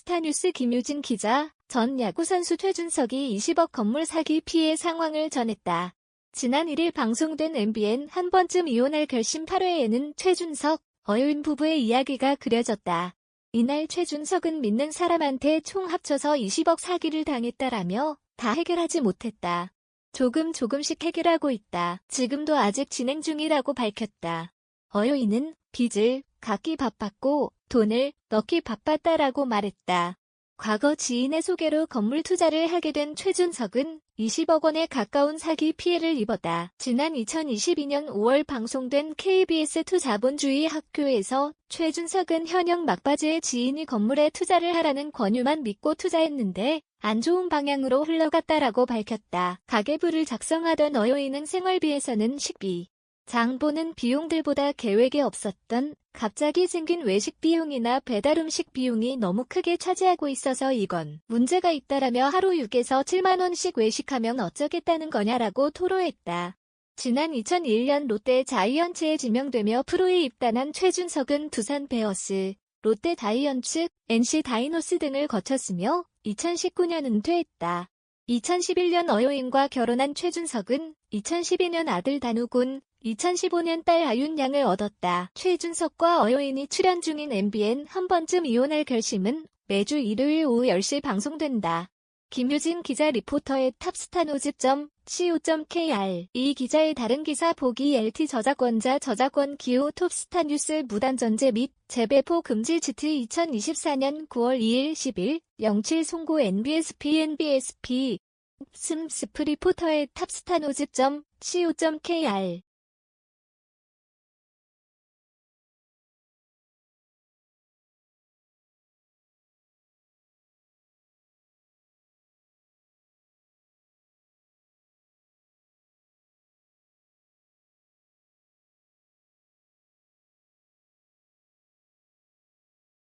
톱스타뉴스 김유진 기자, 전 야구선수 최준석이 20억 건물 사기 피해 상황을 전했다. 지난 1일 방송된 MBN 한 번쯤 이혼할 결심 8회에는 최준석, 어유인 부부의 이야기가 그려졌다. 이날 최준석은 믿는 사람한테 총 합쳐서 20억 사기를 당했다라며 다 해결하지 못했다. 조금 조금씩 해결하고 있다. 지금도 아직 진행 중이라고 밝혔다. 어요이는 빚을 갚기 바빴고 돈을 넣기 바빴다라고 말했다. 과거 지인의 소개로 건물 투자를 하게 된 최준석은 20억 원에 가까운 사기 피해를 입었다. 지난 2022년 5월 방송된 KBS 투자본주의 학교에서 최준석은 현역 막바지의 지인이 건물에 투자를 하라는 권유만 믿고 투자했는데 안 좋은 방향으로 흘러갔다라고 밝혔다. 가계부를 작성하던 어요이는 생활비에서는 식비, 장보는 비용들보다 계획에 없었던 갑자기 생긴 외식 비용이나 배달 음식 비용이 너무 크게 차지하고 있어서 이건 문제가 있다라며 하루 6에서 7만원씩 외식하면 어쩌겠다는 거냐라고 토로했다. 지난 2001년 롯데 자이언츠에 지명되며 프로에 입단한 최준석은 두산 베어스, 롯데 다이언츠, NC 다이노스 등을 거쳤으며 2019년 은퇴했다. 2011년 어요인과 결혼한 최준석은 2012년 아들 단우군, 2015년 딸 아윤 양을 얻었다. 최준석과 어요인이 출연 중인 MBN 한 번쯤 이혼할 결심은 매주 일요일 오후 10시 방송된다. 김유진 기자 리포터의 탑스타노집.co.kr 이 기자의 다른 기사 보기 LT 저작권자 저작권 기호 톱스타 뉴스 무단 전제 및 재배포 금지 지트 2024년 9월 2일 10일 07 송고 NBSP NBSP 슴 스프 리포터의 탑스타노집.co.kr